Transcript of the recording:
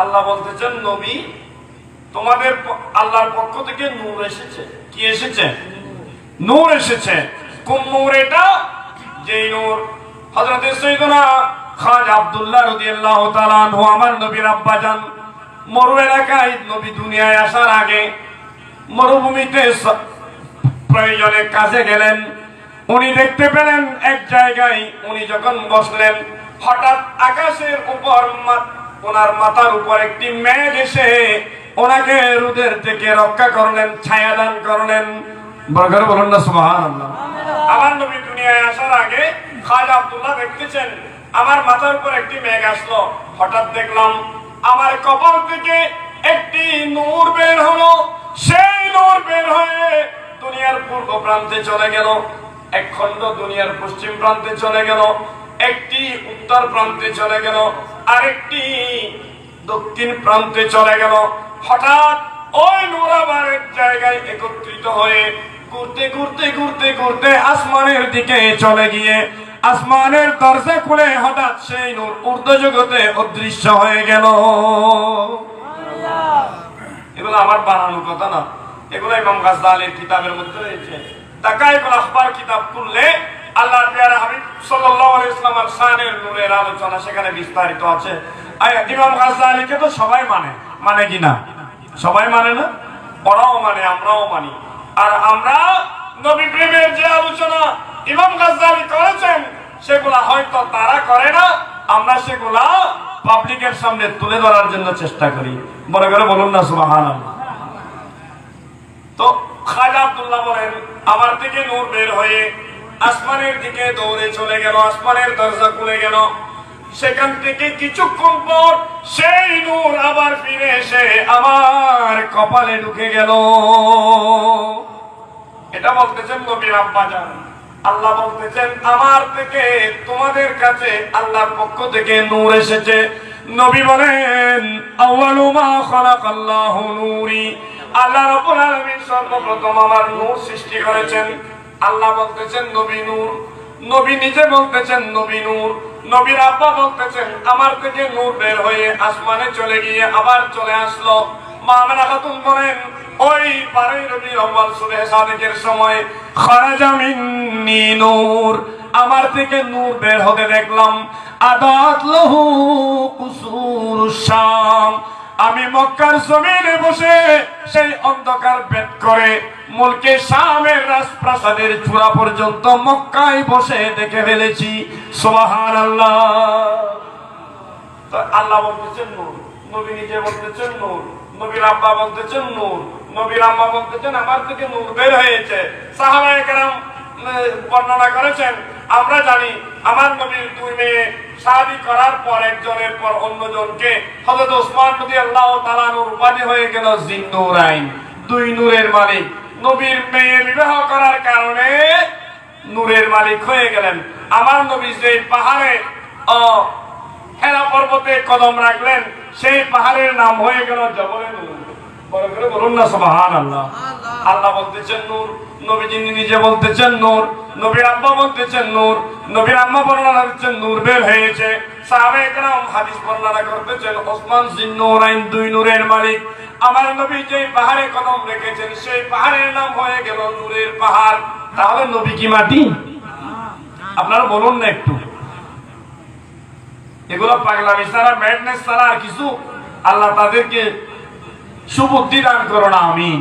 আল্লাহ বলতেছেন, নবী, তোমাদের আল্লাহর পক্ষ থেকে নূর এসেছে। কি এসেছে? নূর এসেছে। কোন নূর এটা? যেই নূর হযরত সৈয়দনা খাজা আব্দুল্লাহ রাদিয়াল্লাহু তাআলা আনহু, আমার নবীর আব্বাজান, মরু এলাকায় নবী দুনিয়ায় আসার আগে মরুভূমিতে প্রয়োজনে কাজে গেলেন। উনি দেখতে পেলেন এক জায়গায় উনি যখন বসলেন, হঠাৎ আকাশের উপর ওনার মাথার উপর একটি মেঘ এসে ওনাকে রোদের থেকে রক্ষা করলেন ছায়া দান করলেন। বরগর বলুন না সুবহানাল্লাহ। আমার নবী দুনিয়ায় আসার আগে খাজা আব্দুল্লাহ দেখতেছেন আমার মাথার উপর একটি মেঘ আসলো। হঠাৎ দেখলাম আমার কপাল থেকে একটি নূর বের হলো। সেই নূর বের হয়ে দুনিয়ার পূর্ব প্রান্তে চলে গেল এক খণ্ড দুনিয়ার পশ্চিম প্রান্তে চলে গেল একটি উত্তর প্রান্তে চলে গেল। আরেকটি দক্ষিণ প্রান্তে চলে গেল। হঠাৎ ওই নূর আবার এক জায়গায় একত্রিত হয়ে ঘুরতে ঘুরতে ঘুরতে ঘুরতে আসমানের দিকে চলে গিয়ে আসমানের দরজা খুলে হঠাৎ সেই নূর ঊর্ধ্ব জগতে অদৃশ্য হয়ে গেল। এগুলো আমার বানানো কথা না। এগুলো ইমাম গাজদালির কিতাবের মধ্যে রয়েছে। তাকাইকুল আখবার কিতাব খুললে আল্লাহ হাবিব সাল্লাল্লাহু আলাইহি ওয়াসাল্লামের শানের নূরের আলোচনা সেখানে বিস্তারিত আছে। ইমাম গাজদালিকে তো সবাই মানে। মানে কি না? সবাই মানে না? ওরাও মানে আমরাও মানি। আর আমরা নবী প্রেমের যে আলোচনা ইমাম গাজদালি করেছেন, সেগুলা হয়তো তারা করে না। আমরা সেগুলা পাবলিকের সামনে তুলে ধরার জন্য চেষ্টা করি। বড় করে বলুন না, সুবহানাল্লাহ। তো খাজা আব্দুল্লাহ বলেন, আমার থেকে নূর বের হয়ে আসমানের দিকে দৌড়ে চলে গেল, আসমানের দরজা খুলে গেল। সেখান থেকে কিছুক্ষণ পর সেই নূর আবার ফিরে এসে আমার কপালে ঢুকে গেল। এটা বলতেছেন নবীর আব্বাজান। আল্লাহ বলতেছেন, আমার থেকে তোমাদের কাছে আল্লাহর পক্ষ থেকে নূর এসেছে। নবী বলেন, আউয়ালু মা খালাকাল্লাহু নূরি। আল্লাহ রাব্বুল আলামিন সর্বপ্রথম আমার নূর সৃষ্টি করেছেন। আল্লাহ বলতেছেন নবী নূর, নবী নিজে বলতেছেন নবী নূর, নবীর আব্বা বলতেছেন, আমার থেকে নূর বের হয়ে আসমানে চলে গিয়ে আবার চলে আসলো। মা আমেনা খাতুন বলেন, ওই বারোই রবি আব্বাল সুরে সাদেকের সময় খারাজা মিন্নি নূর, আমার থেকে নূর বের হতে দেখলাম। আদাত লহু কুসুর শাম আমি মক্কার জমিনে বসে সেই অন্ধকার ভেদ করে মুলকে শামের রাজপ্রাসাদের চূড়া পর্যন্ত মক্কায় বসে দেখে ফেলেছি। সোহান আল্লাহ আল্লাহ বলতেছেন নূর, নবী নিজে বলতেছেন নূর, নবীর আব্বা বলতেছেন নূর, নবীর আম্মা বলতেছেন আমার থেকে নূর বের হয়েছে। সাহাবায়ে কেরাম বর্ণনা করেছেন আমরা জানি আমার নবীর দুই মেয়ে শাদি করার পর একজনের পর অন্যজনকে হযরত ওসমান রাদিয়াল্লাহু তাআলা নূর উপাধি হয়ে গেল জিন্নুরাইন দুই নূরের মালিক। নবীর মেয়ে বিবাহ করার কারণে নূরের মালিক হয়ে গেলেন। আমার নবী যে পাহাড়ে হেরা পর্বতে কদম রাখলেন, সেই পাহাড়ের নাম হয়ে গেল জবলে নূর বড় করে বলুন না সুবহান আল্লাহ আল্লাহ বলতেছেন নূর নবীজি নিজে বলতেছেন নূর নবীর আব্বা বলতেছেন নূর নবীর আম্মা বর্ণনা দিচ্ছেন নূর বের হয়েছে। সাহাবে একরাম হাদিস বর্ণনা করতেছেন ওসমান জিন্নুরাইন দুই নূরের মালিক। আমার নবী যে পাহাড়ে কদম রেখেছেন সেই পাহাড়ের নাম হয়ে গেল নূরের পাহাড়। তাহলে নবী কি মাটি? আপনারা বলুন না একটু। এগুলো পাগলামি ছাড়া ম্যাডনেস ছাড়া আর কিছু? আল্লাহ তাদেরকে সুবুদ্ধি দান করো না আমিন।